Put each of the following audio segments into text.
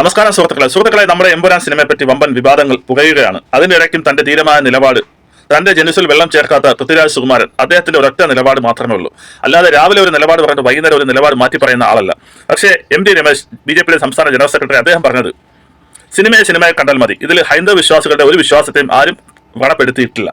നമസ്കാരം സുഹൃത്തുക്കളെ. സുഹൃത്തുക്കളെ നമ്മുടെ എമ്പുരാൻ സിനിമയെ പറ്റി വമ്പൻ വിവാദങ്ങൾ പുകയുകയാണ്. അതിന്റെ ഇടയ്ക്കും തന്റെ ധീരമായ നിലപാട് തന്റെ ജനുസിൽ വെള്ളം ചേർക്കാത്ത പൃഥ്വിരാജ് സുകുമാരൻ അദ്ദേഹത്തിന്റെ ഒരൊറ്റ നിലപാട് മാത്രമേ ഉള്ളൂ. അല്ലാതെ രാവിലെ ഒരു നിലപാട് പറഞ്ഞിട്ട് വൈകുന്നേരം ഒരു നിലപാട് മാറ്റി പറയുന്ന ആളല്ല. പക്ഷേ M D Ramesh B J പിയുടെ സംസ്ഥാന ജനറൽ സെക്രട്ടറി അദ്ദേഹം പറഞ്ഞത് സിനിമയെ സിനിമയെ കണ്ടാൽ മതി. ഇതിൽ ഹൈന്ദവ വിശ്വാസികളുടെ ഒരു വിശ്വാസത്തെയും ആരും വ്രണപ്പെടുത്തിയിട്ടില്ല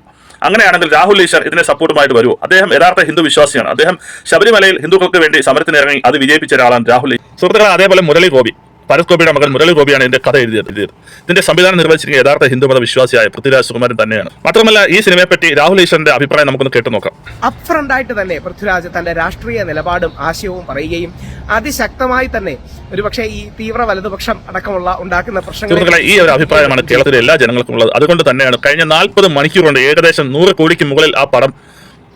അങ്ങനെയാണെങ്കിൽ രാഹുൽ ഈശ്വർ ഇതിനെ സപ്പോർട്ടുമായിട്ട് വരുമോ അദ്ദേഹം യഥാർത്ഥ ഹിന്ദു വിശ്വാസിയാണ്. അദ്ദേഹം ശബരിമലയിൽ ഹിന്ദുക്കൾക്ക് വേണ്ടി സമരത്തിനിറങ്ങി അത് വിജയിപ്പിച്ച ഒരാളാണ് രാഹുൽ. സുഹൃത്തുക്കളെ അതേപോലെ മുരളി ഗോപി. ഭരത് ഗോപിയുടെ മകൻ മുരളി ഗോപിയാണ് ഇതിന്റെ കഥ എഴുതിയത്. എഴുതിയത് ഇതിന്റെ സംവിധാനം നിർവഹിച്ചിരിക്കുന്ന യഥാർത്ഥ ഹിന്ദുമത വിശ്വാസിയായ പൃഥ്വിരാജ് സുകുമാരൻ തന്നെയാണ്. മാത്രമല്ല ഈ സിനിമയെപ്പറ്റി രാഹുൽ ഈശ്വറിന്റെ അഭിപ്രായം നമുക്കൊന്ന് കേട്ടു നോക്കാം. അപ്രണ്ട് ആയിട്ട് തന്നെ പൃഥ്വിരാജ് തന്റെ രാഷ്ട്രീയ നിലപാടും ആശയവും പറയുകയും അതിശക്തമായി തന്നെ ഒരുപക്ഷെ ഈ തീവ്ര വലതുപക്ഷം അടക്കമുള്ള ഉണ്ടാക്കുന്ന പ്രശ്നങ്ങൾ ഈ ഒരു അഭിപ്രായമാണ് കേരളത്തിലെ എല്ലാ ജനങ്ങൾക്കും ഉള്ളത്. അതുകൊണ്ട് തന്നെയാണ് കഴിഞ്ഞ നാൽപ്പത് മണിക്കൂർ കൊണ്ട് ഏകദേശം നൂറ് കോടിക്ക് മുകളിൽ ആ പടം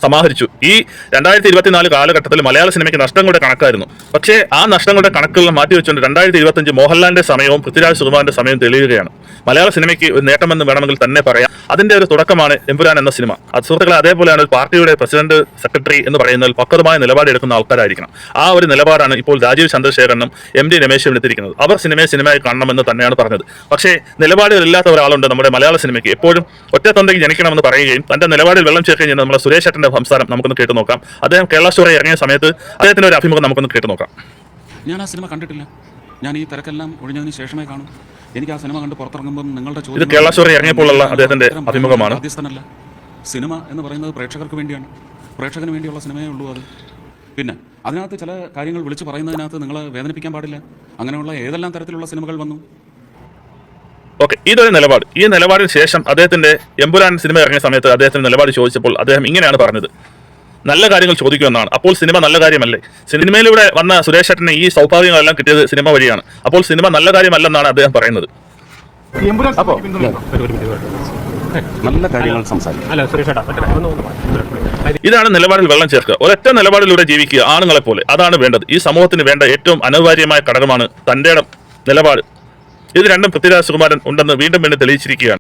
സമാഹരിച്ചു. ഈ രണ്ടായിരത്തി ഇരുപത്തിനാല് കാലഘട്ടത്തിൽ മലയാള സിനിമയ്ക്ക് നഷ്ടങ്ങളുടെ കണക്കായിരുന്നു. പക്ഷേ ആ നഷ്ടങ്ങളുടെ കണക്കുകൾ മാറ്റിവെച്ചുകൊണ്ട് രണ്ടായിരത്തി ഇരുപത്തഞ്ച് മോഹൻലാലിന്റെ സമയവും പൃഥ്വിരാജ് സുകുമാറിന്റെ സമയവും തെളിയുകയാണ്. മലയാള സിനിമയ്ക്ക് ഒരു നേട്ടമെന്ന് വേണമെങ്കിൽ തന്നെ പറയാം. അതിന്റെ ഒരു തുടക്കമാണ് എമ്പുരാൻ എന്ന സിനിമ. അത് സുഹൃത്തുക്കളെ അതേപോലെയാണ് ഒരു പാർട്ടിയുടെ പ്രസിഡന്റ് സെക്രട്ടറി എന്ന് പറയുന്നതിൽ പക്വതമായ നിലപാടെടുക്കുന്ന ആൾക്കാരായിരിക്കണം. ആ ഒരു നിലപാടാണ് ഇപ്പോൾ രാജീവ് ചന്ദ്രശേഖരനും എം ഡി രമേശും എടുത്തിരിക്കുന്നത്. അവർ സിനിമയെ സിനിമയായി കാണണമെന്ന് തന്നെയാണ് പറഞ്ഞത്. പക്ഷേ നിലപാടുകളില്ലാത്ത ഒരാളുണ്ട് നമ്മുടെ മലയാള സിനിമയ്ക്ക്. എപ്പോഴും ഒറ്റത്തൊണ്ടെങ്കിൽ ജനിക്കണമെന്ന് പറയുകയും തന്റെ നിലപാടിൽ വെള്ളം ചേർക്കുകയും ചെയ്യുന്ന നമ്മുടെ സുരേഷ് ഏട്ടന്റെ സംസാരം നമുക്കൊന്ന് കേട്ട് നോക്കാം. അദ്ദേഹം കേരള സ്റ്റോറി ഇറങ്ങിയ സമയത്ത് അദ്ദേഹത്തിന്റെ ഒരു അഭിമുഖം നമുക്കൊന്ന് കേട്ട് നോക്കാം. ഞാൻ ആ സിനിമ കണ്ടിട്ടില്ല. ഞാൻ ഈ തിരക്കെല്ലാം ഒഴിഞ്ഞതിന് ശേഷമേ കാണും. എനിക്ക് ആ സിനിമ കണ്ട് പുറത്തിറങ്ങുമ്പോൾ നിങ്ങളുടെ ഇത് കേരള സ്റ്റോറി ഇറങ്ങിയപ്പോഴുള്ള അദ്ദേഹത്തിന്റെ അഭിമുഖമാണ്. ബാധ്യസ്ഥനല്ല സിനിമ എന്ന് പറയുന്നത് പ്രേക്ഷകർക്ക് വേണ്ടിയാണ്. പ്രേക്ഷകന് വേണ്ടിയുള്ള സിനിമയേ ഉള്ളൂ അത്. പിന്നെ അതിനകത്ത് ചില കാര്യങ്ങൾ വിളിച്ചു പറയുന്നതിനകത്ത് നിങ്ങളെ വേദനിപ്പിക്കാൻ പാടില്ല. അങ്ങനെയുള്ള ഏതെല്ലാം തരത്തിലുള്ള സിനിമകൾ വന്നു? ഓക്കെ ഇതൊരു നിലപാട്. ഈ നിലപാടിന് ശേഷം അദ്ദേഹത്തിന്റെ എമ്പുരാൻ സിനിമ ഇറങ്ങിയ സമയത്ത് അദ്ദേഹത്തിന്റെ നിലപാട് ചോദിച്ചപ്പോൾ അദ്ദേഹം ഇങ്ങനെയാണ് പറഞ്ഞത്. നല്ല കാര്യങ്ങൾ ചോദിക്കുമെന്നാണ്. അപ്പോൾ സിനിമ നല്ല കാര്യമല്ലേ? സിനിമയിലൂടെ വന്ന സുരേഷ് ചേട്ടന് ഈ സൗഭാഗ്യങ്ങളെല്ലാം കിട്ടിയത് സിനിമ വഴിയാണ്. അപ്പോൾ സിനിമ നല്ല കാര്യമല്ലെന്നാണ് അദ്ദേഹം പറയുന്നത്. അപ്പോൾ നല്ല കാര്യങ്ങൾ സംസാരിക്കും. ഇതാണ് നിലപാടിൽ വെള്ളം ചേർക്കുക. ഒരൊറ്റ നിലപാടിലൂടെ ജീവിക്കുക ആണുങ്ങളെ പോലെ അതാണ് വേണ്ടത്. ഈ സമൂഹത്തിന് വേണ്ട ഏറ്റവും അനിവാര്യമായ ഘടകമാണ് തന്റെ നിലപാട്. ഇത് രണ്ടും പൃഥ്വിരാജ് സുകുമാരൻ ഉണ്ടെന്ന് വീണ്ടും വീണ്ടും തെളിയിച്ചിരിക്കുകയാണ്.